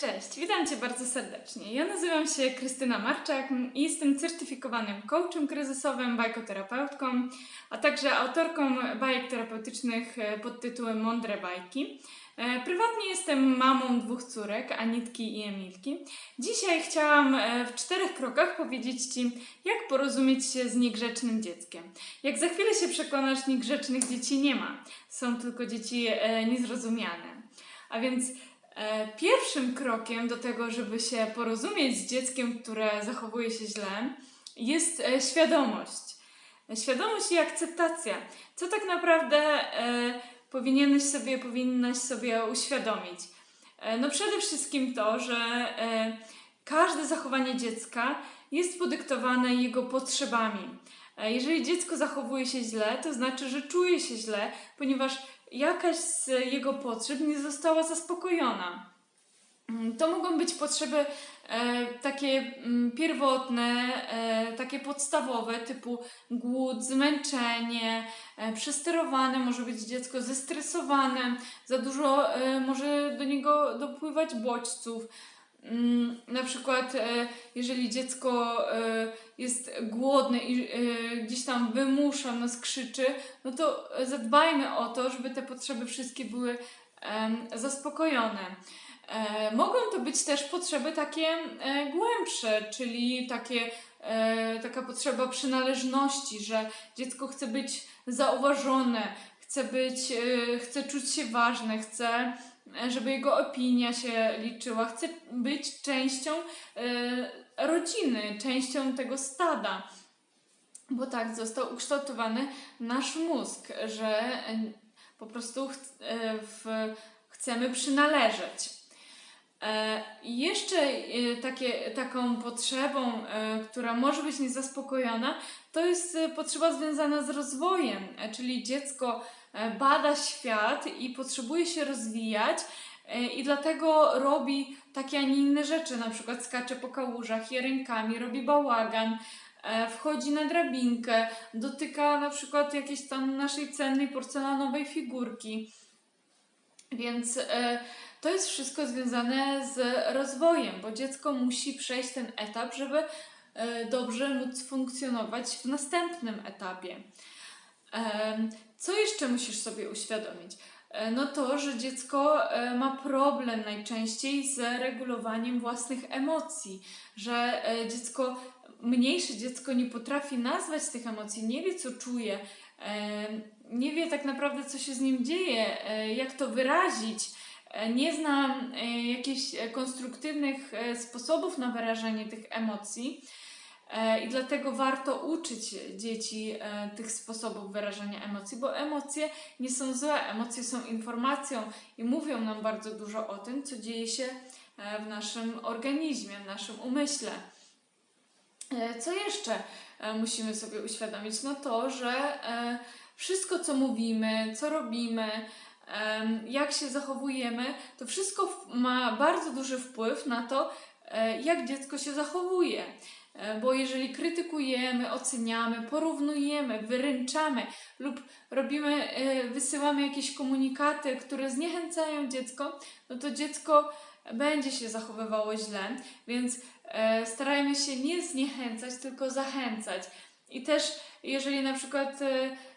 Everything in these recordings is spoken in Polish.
Cześć, witam Cię bardzo serdecznie. Ja nazywam się Krystyna Marczak i jestem certyfikowanym coachem kryzysowym, bajkoterapeutką, a także autorką bajek terapeutycznych pod tytułem Mądre Bajki. E, Prywatnie jestem mamą dwóch córek, Anitki i Emilki. Dzisiaj chciałam e, w czterech krokach powiedzieć Ci, jak porozumieć się z niegrzecznym dzieckiem. Jak za chwilę się przekonasz, niegrzecznych dzieci nie ma. Są tylko dzieci e, niezrozumiane. A więc Pierwszym krokiem do tego, żeby się porozumieć z dzieckiem, które zachowuje się źle, jest e, świadomość. E, Świadomość i akceptacja. Co tak naprawdę e, powinieneś sobie, powinnaś sobie uświadomić? E, no przede wszystkim to, że e, każde zachowanie dziecka jest podyktowane jego potrzebami. E, Jeżeli dziecko zachowuje się źle, to znaczy, że czuje się źle, ponieważ jakaś z jego potrzeb nie została zaspokojona. Mm, To mogą być potrzeby e, takie mm, pierwotne, e, takie podstawowe, typu głód, zmęczenie, e, przesterowane, może być dziecko zestresowane, za dużo e, może do niego dopływać bodźców. Mm, Na przykład, e, jeżeli dziecko e, jest głodne i e, gdzieś tam wymusza nas, krzyczy, no to zadbajmy o to, żeby te potrzeby wszystkie były zaspokojone. Mogą to być też potrzeby takie głębsze, czyli takie, taka potrzeba przynależności, że dziecko chce być zauważone, chce, być, chce czuć się ważne, chce, żeby jego opinia się liczyła, chce być częścią e, rodziny, częścią tego stada. Bo tak został ukształtowany nasz mózg, że e, po prostu ch- e, w, chcemy przynależeć. E, jeszcze e, takie, taką potrzebą, e, która może być niezaspokojona, to jest e, potrzeba związana z rozwojem, e, czyli dziecko e, bada świat i potrzebuje się rozwijać. e, I dlatego robi takie, a nie inne rzeczy, na przykład skacze po kałużach, je rękami, robi bałagan, e, wchodzi na drabinkę, dotyka na przykład jakiejś tam naszej cennej porcelanowej figurki. Więc e, to jest wszystko związane z rozwojem, bo dziecko musi przejść ten etap, żeby e, dobrze móc funkcjonować w następnym etapie. Co jeszcze musisz sobie uświadomić? E, No to, że dziecko e, ma problem najczęściej z regulowaniem własnych emocji, że e, dziecko, mniejsze dziecko nie potrafi nazwać tych emocji, nie wie co czuje, nie wie tak naprawdę co się z nim dzieje, jak to wyrazić, nie zna jakichś konstruktywnych sposobów na wyrażenie tych emocji. E, I dlatego warto uczyć dzieci e, tych sposobów wyrażania emocji, bo emocje nie są złe, emocje są informacją i mówią nam bardzo dużo o tym, co dzieje się e, w naszym organizmie, w naszym umyśle. Co jeszcze musimy sobie uświadomić? No to, że wszystko, co mówimy, co robimy, jak się zachowujemy, to wszystko ma bardzo duży wpływ na to, jak dziecko się zachowuje. E, Bo jeżeli krytykujemy, oceniamy, porównujemy, wyręczamy lub robimy, e, wysyłamy jakieś komunikaty, które zniechęcają dziecko, no to dziecko będzie się zachowywało źle, więc e, starajmy się nie zniechęcać, tylko zachęcać. I też, jeżeli na przykład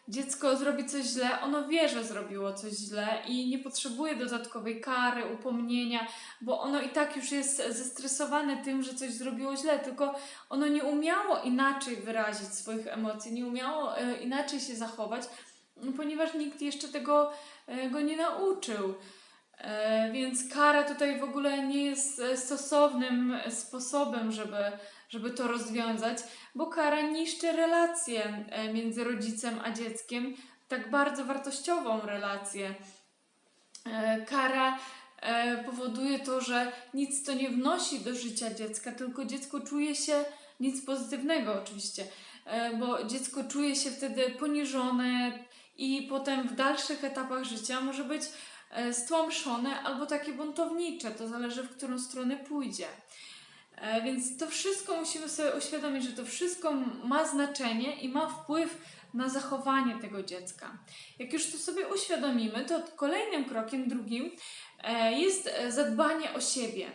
dziecko zrobi coś źle, ono wie, że zrobiło coś źle i nie potrzebuje dodatkowej kary, upomnienia, bo ono i tak już jest zestresowane tym, że coś zrobiło źle, tylko ono nie umiało inaczej wyrazić swoich emocji, nie umiało e, inaczej się zachować, ponieważ nikt jeszcze tego e, go nie nauczył. E, Więc kara tutaj w ogóle nie jest stosownym sposobem, żeby, żeby to rozwiązać, bo kara niszczy relację e, między rodzicem a dzieckiem, tak bardzo wartościową relację. E, Kara e, powoduje to, że nic to nie wnosi do życia dziecka, tylko dziecko czuje się nic pozytywnego oczywiście, bo dziecko czuje się wtedy poniżone i potem w dalszych etapach życia może być stłamszone albo takie buntownicze, to zależy w którą stronę pójdzie. E, Więc to wszystko musimy sobie uświadomić, że to wszystko ma znaczenie i ma wpływ na zachowanie tego dziecka. Jak już to sobie uświadomimy, to kolejnym krokiem, drugim, e, jest e, zadbanie o siebie.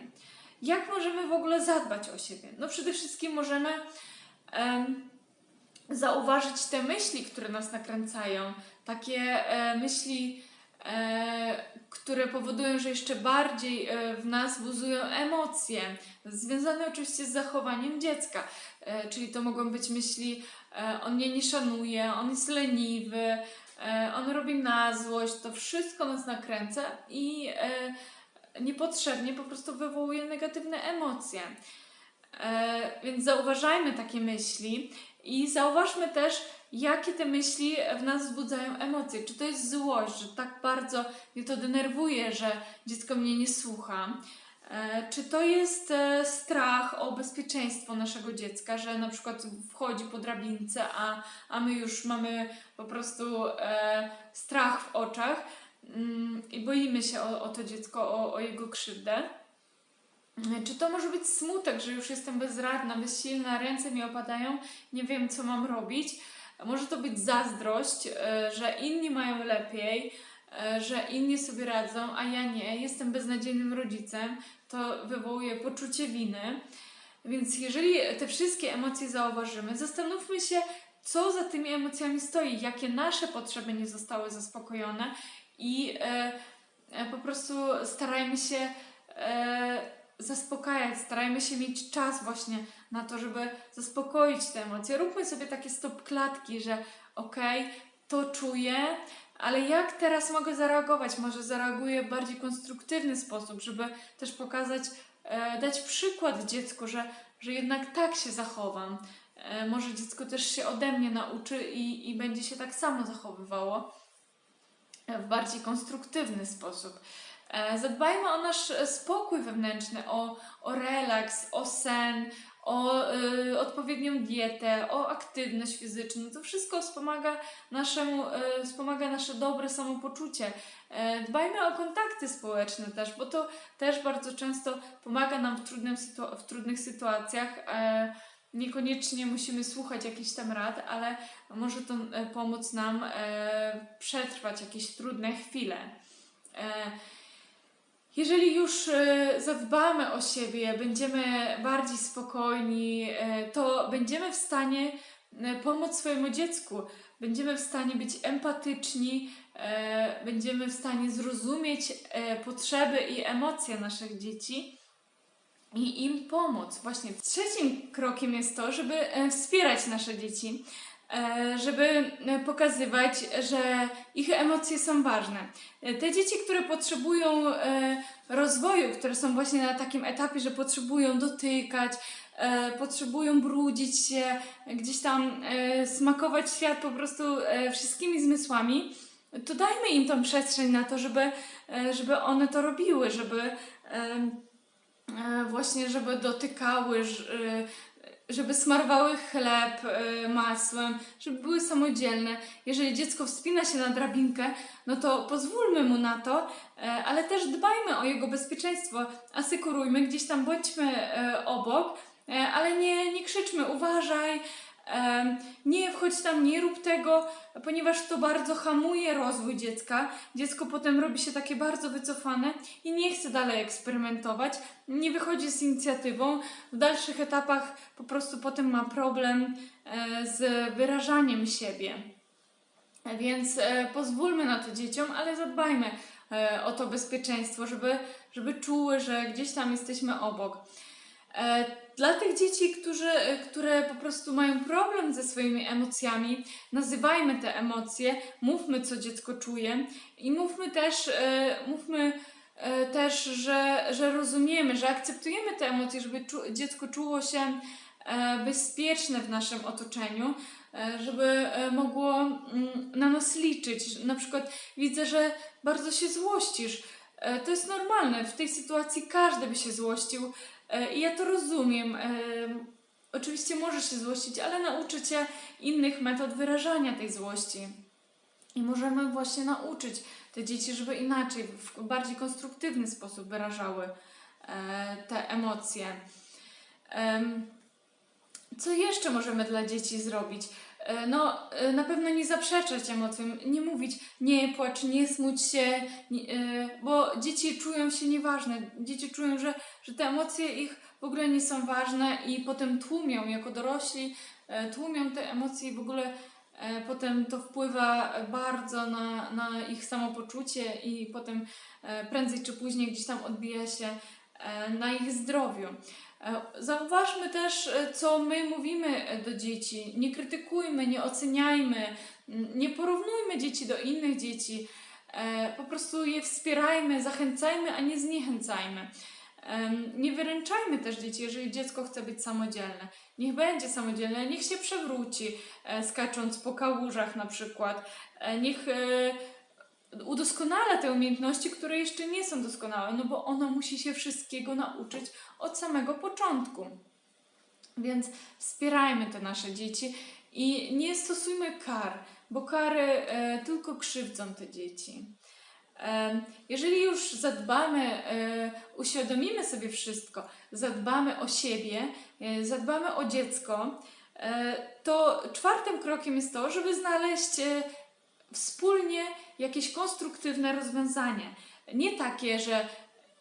Jak możemy w ogóle zadbać o siebie? No przede wszystkim możemy em, zauważyć te myśli, które nas nakręcają, takie myśli, które powodują, że jeszcze bardziej e, w nas buzują emocje, związane oczywiście z zachowaniem dziecka. E, czyli to mogą być myśli, e, on mnie nie szanuje, on jest leniwy, e, on robi na złość, to wszystko nas nakręca i e, niepotrzebnie po prostu wywołuje negatywne emocje. E, więc zauważajmy takie myśli i zauważmy też, jakie te myśli w nas wzbudzają emocje. Czy to jest złość, że tak bardzo mnie to denerwuje, że dziecko mnie nie słucha? E, Czy to jest e, strach o bezpieczeństwo naszego dziecka, że na przykład wchodzi po drabince, a, a my już mamy po prostu e, strach w oczach mm, i boimy się o, o to dziecko, o, o jego krzywdę? Czy to może być smutek, że już jestem bezradna, bezsilna, ręce mi opadają, nie wiem co mam robić? Może to być zazdrość, e, że inni mają lepiej, e, że inni sobie radzą, a ja nie, jestem beznadziejnym rodzicem, to wywołuje poczucie winy. Więc jeżeli te wszystkie emocje zauważymy, zastanówmy się, co za tymi emocjami stoi, jakie nasze potrzeby nie zostały zaspokojone i e, e, po prostu starajmy się e, zaspokajać, starajmy się mieć czas właśnie na to, żeby zaspokoić te emocje. Róbmy sobie takie stop klatki, że okej, to czuję, ale jak teraz mogę zareagować? Może zareaguję w bardziej konstruktywny sposób, żeby też pokazać, e, dać przykład dziecku, że, że jednak tak się zachowam. E, może dziecko też się ode mnie nauczy i, i będzie się tak samo zachowywało w bardziej konstruktywny sposób. E, Zadbajmy o nasz e, spokój wewnętrzny, o, o relaks, o sen, o y, odpowiednią dietę, o aktywność fizyczną. To wszystko wspomaga, naszemu, y, wspomaga nasze dobre samopoczucie. E, Dbajmy o kontakty społeczne też, bo to też bardzo często pomaga nam w, trudnym w trudnych sytuacjach. E, Niekoniecznie musimy słuchać jakichś tam rad, ale może to e, pomóc nam e, przetrwać jakieś trudne chwile. E, jeżeli już e, zadbamy o siebie, będziemy bardziej spokojni, e, to będziemy w stanie e, pomóc swojemu dziecku. Będziemy w stanie być empatyczni, będziemy w stanie zrozumieć potrzeby i emocje naszych dzieci i im pomóc. Właśnie trzecim krokiem jest to, żeby wspierać nasze dzieci, żeby e, pokazywać, że ich emocje są ważne. E, Te dzieci, które potrzebują e, rozwoju, które są właśnie na takim etapie, że potrzebują dotykać, e, potrzebują brudzić się, gdzieś tam e, smakować świat po prostu e, wszystkimi zmysłami, to dajmy im tą przestrzeń na to, żeby, e, żeby one to robiły, żeby e, właśnie, żeby dotykały, e, żeby smarowały chleb e, masłem, żeby były samodzielne. Jeżeli dziecko wspina się na drabinkę, no to pozwólmy mu na to, e, ale też dbajmy o jego bezpieczeństwo, asekurujmy, gdzieś tam bądźmy e, obok, ale nie, nie krzyczmy, uważaj, nie wchodź tam, nie rób tego, ponieważ to bardzo hamuje rozwój dziecka. Dziecko potem robi się takie bardzo wycofane i nie chce dalej eksperymentować, nie wychodzi z inicjatywą. W dalszych etapach po prostu potem ma problem e, z wyrażaniem siebie. Więc e, pozwólmy na to dzieciom, ale zadbajmy e, o to bezpieczeństwo, żeby, żeby czuły, że gdzieś tam jesteśmy obok. E, Dla tych dzieci, którzy, e, które po prostu mają problem ze swoimi emocjami, nazywajmy te emocje, mówmy, co dziecko czuje i mówmy też, e, mówmy też że, że rozumiemy, że akceptujemy te emocje, żeby dziecko czuło się bezpieczne w naszym otoczeniu, żeby mogło mm, na nas liczyć. Na przykład widzę, że bardzo się złościsz. To jest normalne, w tej sytuacji każdy by się złościł i ja to rozumiem. E, Oczywiście możesz się złościć, ale nauczy cię innych metod wyrażania tej złości. I możemy właśnie nauczyć te dzieci, żeby inaczej, w bardziej konstruktywny sposób wyrażały e, te emocje. Em, co jeszcze możemy dla dzieci zrobić? E, no, e, na pewno nie zaprzeczać emocjom, nie mówić nie płacz, nie smuć się, e, bo dzieci czują się nieważne. Dzieci czują, że, że te emocje ich w ogóle nie są ważne i potem tłumią jako dorośli, tłumią te emocje i w ogóle potem to wpływa bardzo na, na ich samopoczucie i potem prędzej czy później gdzieś tam odbija się na ich zdrowiu. E, Zauważmy też, e, co my mówimy e, do dzieci. Nie krytykujmy, nie oceniajmy, nie porównujmy dzieci do innych dzieci. Po prostu je wspierajmy, zachęcajmy, a nie zniechęcajmy. Nie wyręczajmy też dzieci, jeżeli dziecko chce być samodzielne. Niech będzie samodzielne, niech się przewróci, skacząc po kałużach na przykład. Niech udoskonala te umiejętności, które jeszcze nie są doskonałe, no bo ono musi się wszystkiego nauczyć od samego początku. Więc wspierajmy te nasze dzieci i nie stosujmy kar, bo kary e, tylko krzywdzą te dzieci. E, jeżeli już zadbamy, e, uświadomimy sobie wszystko, zadbamy o siebie, e, zadbamy o dziecko, e, to czwartym krokiem jest to, żeby znaleźć e, wspólnie jakieś konstruktywne rozwiązanie. Nie takie, że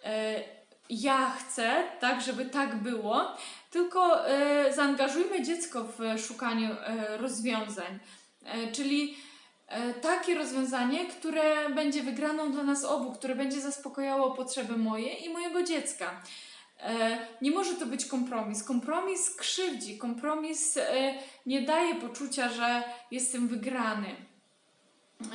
e, ja chcę, tak, żeby tak było, tylko e, zaangażujmy dziecko w szukaniu e, rozwiązań. E, czyli e, takie rozwiązanie, które będzie wygraną dla nas obu, które będzie zaspokojało potrzeby moje i mojego dziecka. E, Nie może to być kompromis. Kompromis krzywdzi, kompromis nie daje poczucia, że jestem wygrany.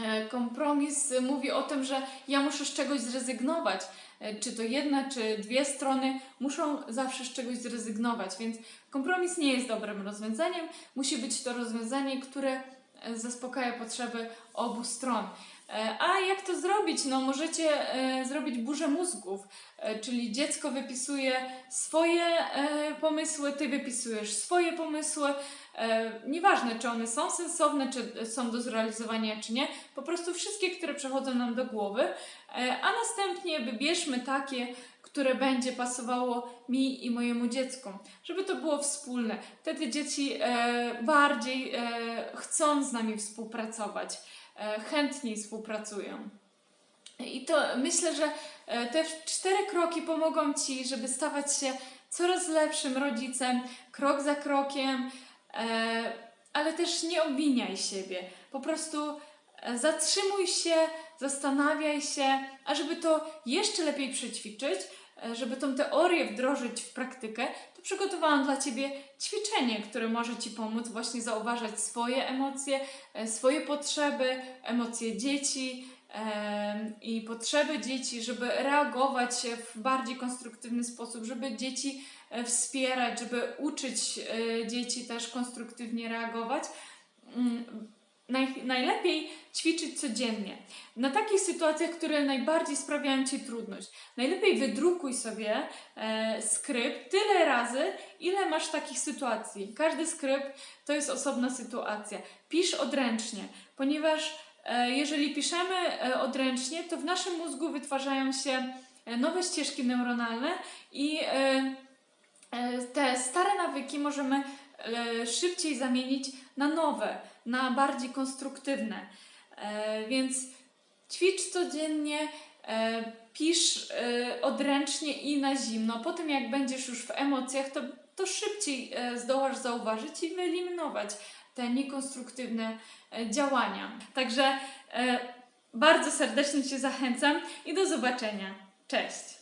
E, Kompromis mówi o tym, że ja muszę z czegoś zrezygnować. E, Czy to jedna, czy dwie strony muszą zawsze z czegoś zrezygnować, więc kompromis nie jest dobrym rozwiązaniem. Musi być to rozwiązanie, które e, zaspokaja potrzeby obu stron. E, A jak to zrobić? No, możecie e, zrobić burzę mózgów, e, czyli dziecko wypisuje swoje pomysły, ty wypisujesz swoje pomysły. Nieważne, czy one są sensowne, czy są do zrealizowania, czy nie, po prostu wszystkie, które przychodzą nam do głowy, a następnie wybierzmy takie, które będzie pasowało mi i mojemu dziecku, żeby to było wspólne. Wtedy dzieci bardziej chcą z nami współpracować, chętniej współpracują. I to myślę, że e, te cztery kroki pomogą Ci, żeby stawać się coraz lepszym rodzicem, krok za krokiem, e, ale też nie obwiniaj siebie. Po prostu e, zatrzymuj się, zastanawiaj się, a żeby to jeszcze lepiej przećwiczyć, e, żeby tą teorię wdrożyć w praktykę, to przygotowałam dla Ciebie ćwiczenie, które może Ci pomóc właśnie zauważać swoje emocje, e, swoje potrzeby, emocje dzieci, i potrzeby dzieci, żeby reagować w bardziej konstruktywny sposób, żeby dzieci e, wspierać, żeby uczyć e, dzieci też konstruktywnie reagować. Naj, najlepiej ćwiczyć codziennie. Na takich sytuacjach, które najbardziej sprawiają Ci trudność. Najlepiej wydrukuj sobie e, skrypt tyle razy, ile masz takich sytuacji. Każdy skrypt to jest osobna sytuacja. Pisz odręcznie, ponieważ E, Jeżeli piszemy e, odręcznie, to w naszym mózgu wytwarzają się e, nowe ścieżki neuronalne i e, e, te stare nawyki możemy szybciej zamienić na nowe, na bardziej konstruktywne. E, Więc ćwicz codziennie, e, pisz e, odręcznie i na zimno. Potem, jak będziesz już w emocjach, to, to szybciej e, zdołasz zauważyć i wyeliminować te niekonstruktywne e, działania. Także e, bardzo serdecznie Cię zachęcam i do zobaczenia. Cześć!